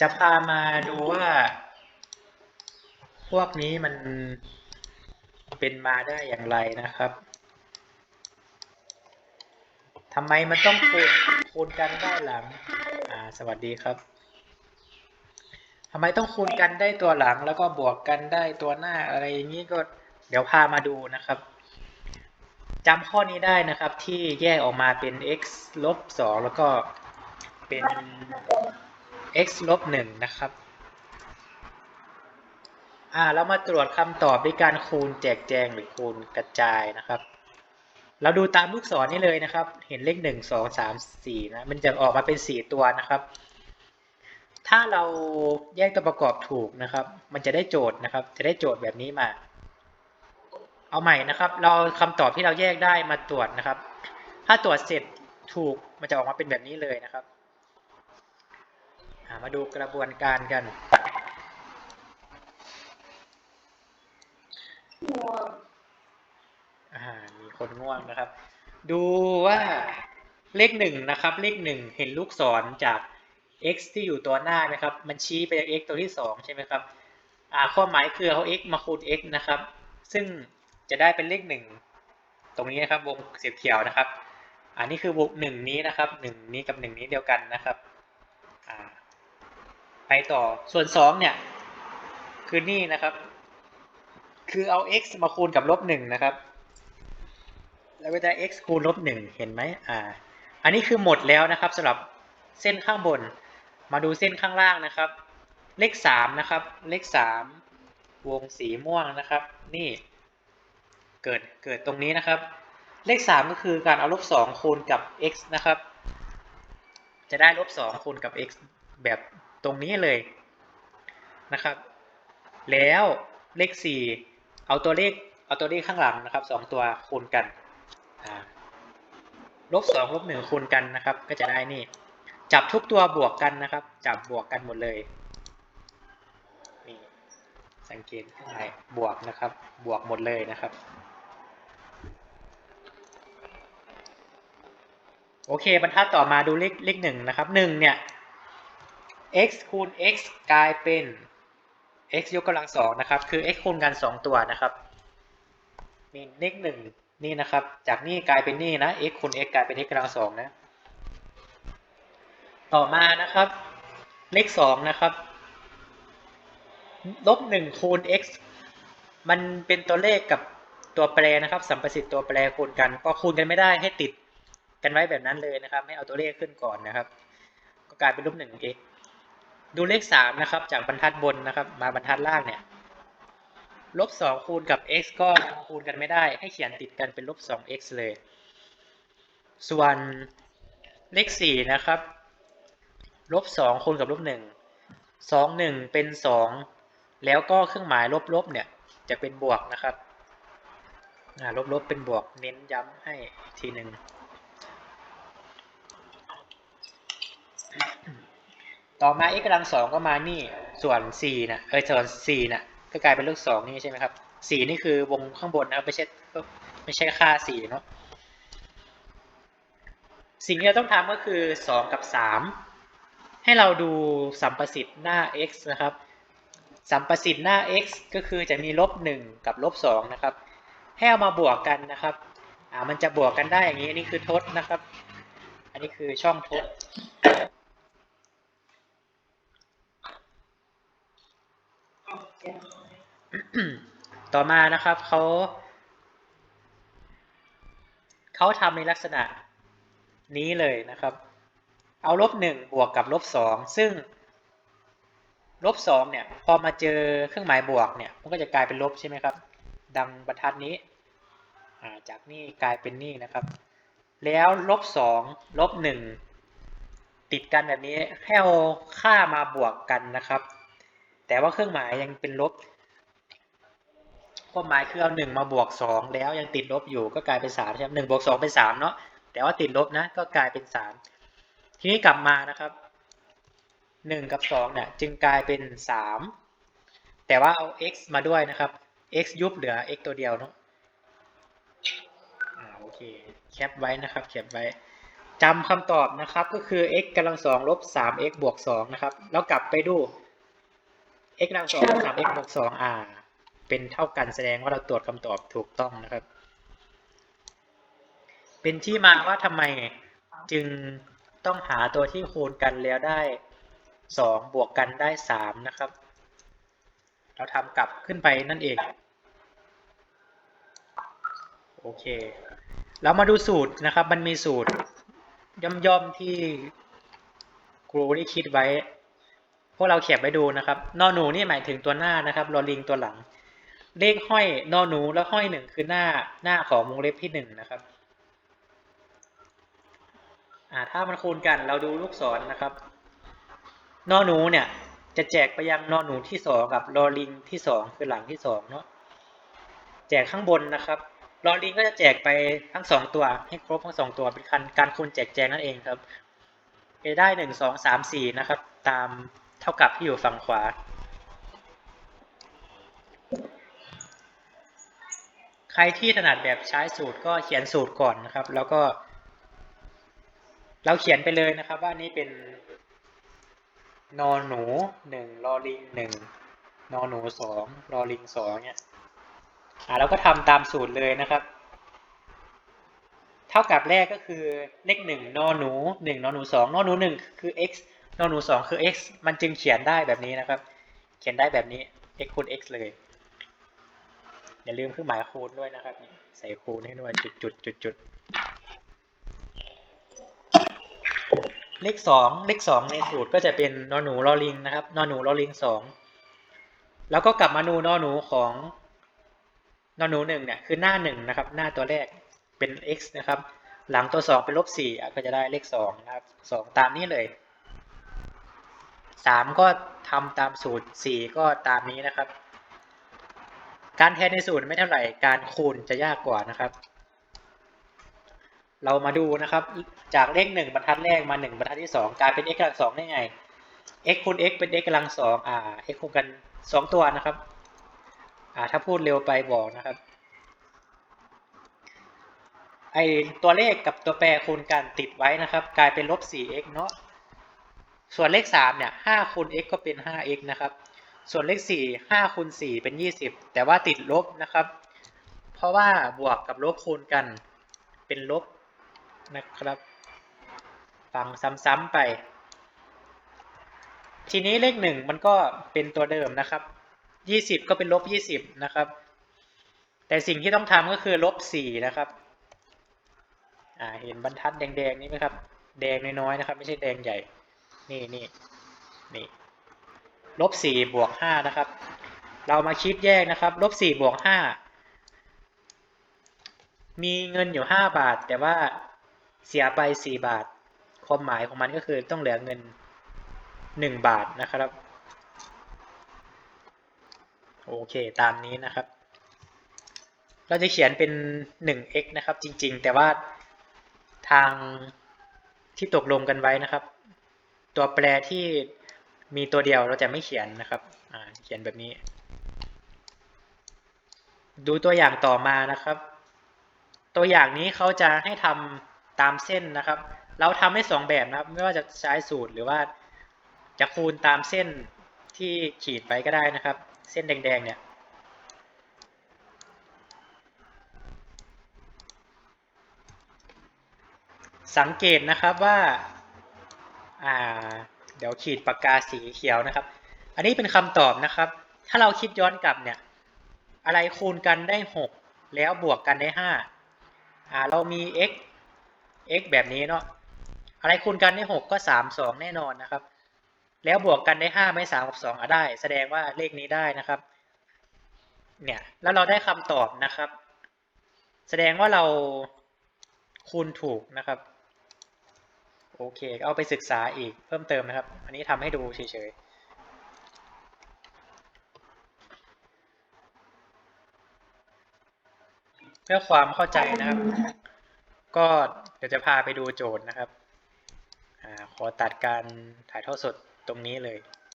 จะพามาดูว่า พวกนี้มันเป็นมาได้อย่างไรนะครับทำไมมันต้องคูณคูณกันได้หลัง อ่า สวัสดีครับทำไมต้องคูณกันได้ตัวหลังแล้วก็บวกกันได้ตัวหน้าอะไรอย่างนี้ก็เดี๋ยวพามาดูนะครับจำข้อนี้ได้นะครับที่แยกออกมาเป็น x ลบ2แล้วก็เป็น x ลบ1นะครับอ่าเรามาตรวจคำตอบด้วยการคูณแจกแจงหรือคูณกระจายนะครับ เราดูตามลูกศรนี่เลยนะครับ เห็นเลขหนึ่งสองสามสี่นะมันจะออกมาเป็นสี่ตัวนะครับ ถ้าเราแยกตัวประกอบถูกนะครับ มันจะได้โจทย์นะครับ จะได้โจทย์แบบนี้มา เอาใหม่นะครับ เราคำตอบที่เราแยกได้มาตรวจนะครับ ถ้าตรวจเสร็จถูกมันจะออกมาเป็นแบบนี้เลยนะครับ มาดูกระบวนการกัน มีคนง่วงนะครับ ดูว่าเลขหนึ่งนะครับ เลขหนึ่งเห็นลูกศรจาก x ที่อยู่ตัวหน้าไหมครับ มันชี้ไปยัง x ตัวที่สองใช่ไหมครับอ่าความหมายคือเอา x มาคูณ x นะครับ ซึ่งจะได้เป็นเลขหนึ่งตรงนี้นะครับ วงสีเขียวนะครับ อันนี้คือวงหนึ่งนี้นะครับหนึ่งนี้กับหนึ่งนี้เดียวกันนะครับ อ่า ไปต่อส่วนสองเนี่ย คือนี่นะครับ คือเอา x มาคูณกับลบหนึ่งนะครับ แล้วก็จะ x คูณลบหนึ่งเห็นไหมอ่า อันนี้คือหมดแล้วนะครับสำหรับเส้นข้างบน มาดูเส้นข้างล่างนะครับ เลขสามนะครับ เลขสามวงสีม่วงนะครับ นี่เกิดเกิดตรงนี้นะครับ เลขสามก็คือการเอาลบสองคูณกับ x นะครับ จะได้ลบสองคูณกับ x แบบ ตรงนี้เลยนะครับ แล้วเลขสี่เอาตัวเลขเอาตัวเลขข้างหลังนะครับสองตัวคูณกันลบสองลบหนึ่งคูณกันนะครับ ก็จะได้นี่ จับทุกตัวบวกกันนะครับ จับบวกกันหมดเลยนี่สังเกตข้างในบวกนะครับ บวกหมดเลยนะครับโอเคบรรทัดต่อมาดูเลขเลขหนึ่งนะครับหนึ่งเนี่ย x คูณ x กลายเป็น x ยกกำลังสองนะครับ คือ x คูณกันสองตัวนะครับนี่เลขหนึ่งนี่นะครับ จากนี่กลายเป็นนี่นะ x คูณ x กลายเป็น x กำลังสองนะ ต่อมานะครับ เลขสองนะครับ ลบหนึ่งคูณ x มันเป็นตัวเลขกับตัวแปรนะครับ สัมประสิทธิ์ตัวแปรคูณกันพอคูณกันไม่ได้ให้ติดกันไว้แบบนั้นเลยนะครับไม่เอาตัวเลขขึ้นก่อนนะครับ ก็กลายเป็นลบหนึ่ง x ดูเลขสามนะครับ จากบรรทัดบนนะครับ มาบรรทัดล่างเนี่ยลบสองคูณกับ x ก็คูณกันไม่ได้ ให้เขียนติดกันเป็นลบสอง x เลย ส่วนเลขสี่นะครับลบสองคูณกับลบหนึ่งสองหนึ่งเป็นสองแล้วก็เครื่องหมายลบลบเนี่ยจะเป็นบวกนะครับลบลบเป็นบวกเน้นย้ำให้อีกทีหนึ่ง ต่อมา x กำลังสองก็มานี่ส่วน4นะเออส่วน4นะก็กลายเป็นเลขสองนี่ใช่ไหมครับสีนี่คือวงข้างบนนะไม่ใช่ไม่ใช่ค่าสีเนาะสิ่งที่เราต้องทำก็คือสองกับสามให้เราดูสัมประสิทธิ์หน้า x นะครับ สัมประสิทธิ์หน้า x ก็คือจะมีลบหนึ่งกับลบสองนะครับ ให้เอามาบวกกันนะครับ อ่า มันจะบวกกันได้อย่างนี้ อันี่คือทดนะครับ อันนี้คือช่องทด ต่อมานะครับเขาเขาทำในลักษณะนี้เลยนะครับ เอาลบหนึ่งบวกกับลบสองซึ่งลบสองเนี่ย พอมาเจอเครื่องหมายบวกเนี่ย มันก็จะกลายเป็นลบใช่ไหมครับ ดังบรรทัดนี้ จากนี่กลายเป็นนี่นะครับ แล้วลบสองลบหนึ่งติดกันแบบนี้ให้เอาค่ามาบวกกันนะครับ แต่ว่าเครื่องหมายยังเป็นลบ ความหมายคือเอาหนึ่งมาบวกสองแล้วยังติดลบอยู่ก็กลายเป็นสามใช่ไหมหนึ่งบวกสองเป็นสามเนาะแต่ว่าติดลบนะก็กลายเป็นสามทีนี้กลับมานะครับหนึ่งกับสองเนี่ยจึงกลายเป็นสามแต่ว่าเอา x มาด้วยนะครับ x ยุบเหลือ x ตัวเดียวเนาะโอเคแคปไว้นะครับแคปไว้จำคำตอบนะครับก็คือ x กำลังสองลบ 3x บวก2นะครับ แล้วกลับไปดู x กำลังสองลบ 3x บวก2อ่า เป็นเท่ากันแสดงว่าเราตรวจคำตอบถูกต้องนะครับ เป็นที่มาว่าทำไมจึงต้องหาตัวที่คูณกันแล้วได้ 2 บวกกันได้ 3 นะครับ เราทำกลับขึ้นไปนั่นเอง โอเค เรามาดูสูตรนะครับ มันมีสูตรย่อมๆที่ครูได้คิดไว้ พวกเราเขียนไปดูนะครับ นอหนูนี่หมายถึงตัวหน้านะครับลอลิงตัวหลัง เลขห้อยนอหนูแล้วห้อยหนึ่งคือหน้าหน้าของวงเล็บที่หนึ่งนะครับอ่าถ้ามันคูณกันเราดูลูกศรนนะครับ นอหนูเนี่ยจะแจกไปยังนอหนูที่สองกับลอลิงที่สองคือหลังที่สองเนาะแจกข้างบนนะครับลอลิงก็จะแจกไปทั้งสองตัวให้ครบทั้งสองตัวเป็นการการคูณแจกแจงนั่นเองครับเอได้หนึ่งสองสามสี่นะครับ ตามเท่ากับที่อยู่ฝั่งขวา ใค รที่ถนัดแบบใช้สูตรก็เขียนสูตรก่อนนะครับ แล้วก็ เราเขียนไปเลยนะครับ ว่านี้เป็นนอนหนูหนึ่งลอลิงหนึ่งนอนหนูสองลอลิงสองเนี่ยอ่าเราก็ทำตามสูตรเลยนะครับ เท่ากับแรกก็คือเลขหนึ่งนอหนูหนึ่งนอหนูสองนอหนูหนึ่งคือ x นอหนูสองคือ x มันจึงเขียนได้แบบนี้นะครับ เขียนได้แบบนี้ x คูณ x เลย อย่าลืมเครื่องหมายคูณด้วยนะครับใส่คูณให้ด้วยจุดจุดจุดจุดเลขสองเลขสองในสูตรก็จะเป็นนอหนูลอลิงนะครับนอหนูลอลิงสองแล้วก็กลับมาดูนอหนูของนอหนูหนึ่งเนี่ยคือหน้าหนึ่งนะครับ หน้าตัวแรกเป็น x นะครับ หลังตัวสองเป็นลบสี่ก็จะได้เลขสองนะครับสองตามนี้เลยสามก็ทำตามสูตรสี่ก็ตามนี้นะครับ การแทนในสูตรไม่เท่าไหร่การคูณจะยากกว่านะครับ เรามาดูนะครับ จากเลขหนึ่งบรรทัดแรกมาหนึ่งบรรทัดที่สองกลายเป็น x กำลังสองได้ไง x คูณ x เป็น x กำลังสองอ่า x คูณกันสองตัวนะครับ อ่าถ้าพูดเร็วไปบอกนะครับไอตัวเลขกับตัวแปรคูณกันติดไว้นะครับ กลายเป็นลบ 4x เนาะส่วนเลข 3 เนี่ย5คูณ x ก็เป็น 5x นะครับ ส่วนเลข4 5คูณ4เป็น 20 แต่ว่าติดลบนะครับ เพราะว่าบวกกับลบคูณกันเป็นลบนะครับ ฟังซ้ำๆไป ทีนี้เลข 1 มันก็เป็นตัวเดิมนะครับยี่สิบก็เป็นลบยี่สิบนะครับ แต่สิ่งที่ต้องทำก็คือลบสี่นะครับอ่าเห็นบรรทัดแดงๆนี่ไหมครับ แดงน้อยๆนะครับ ไม่ใช่แดงใหญ่ นี่นี่นี่ ลบสี่บวกห้านะครับ เรามาคิดแยกนะครับลบสี่บวกห้ามีเงินอยู่ห้าบาท แต่ว่าเสียไปสี่บาท ความหมายของมันก็คือต้องเหลือเงินหนึ่งบาทนะครับโอเค ตามนี้นะครับ เราจะเขียนเป็น 1x นะครับ จริง ๆ แต่ว่าทางที่ตกลงกันไว้นะครับ ตัวแปรที่ มีตัวเดียวเราจะไม่เขียนนะครับเขียนแบบนี้ ดูตัวอย่างต่อมานะครับ ตัวอย่างนี้เขาจะให้ทำตามเส้นนะครับ เราทำให้สองแบบนะครับ ไม่ว่าจะใช้สูตรหรือว่า จะคูณตามเส้นที่ขีดไปก็ได้นะครับ เส้นแดงๆเนี่ยสังเกตนะครับว่าอ่า เดี๋ยวขีดปากกาสีเขียวนะครับ อันนี้เป็นคำตอบนะครับ ถ้าเราคิดย้อนกลับเนี่ย อะไรคูณกันได้ 6 แล้วบวกกันได้5อ่าเรามี x x แบบนี้เนาะ อะไรคูณกันได้ 6 ก็ 3 2 แน่นอนนะครับ แล้วบวกกันได้ห้าไม่สามกับสองอะได้ แสดงว่าเลขนี้ได้นะครับ เนี่ย แล้วเราได้คำตอบนะครับ แสดงว่าเราคูณถูกนะครับ โอเค เอาไปศึกษาอีกเพิ่มเติมนะครับ อันนี้ทำให้ดูเฉยๆเพื่อความเข้าใจนะครับ ก็เดี๋ยวจะพาไปดูโจทย์นะครับอขอตัดการถ่ายทอดสดตรงนี้เลย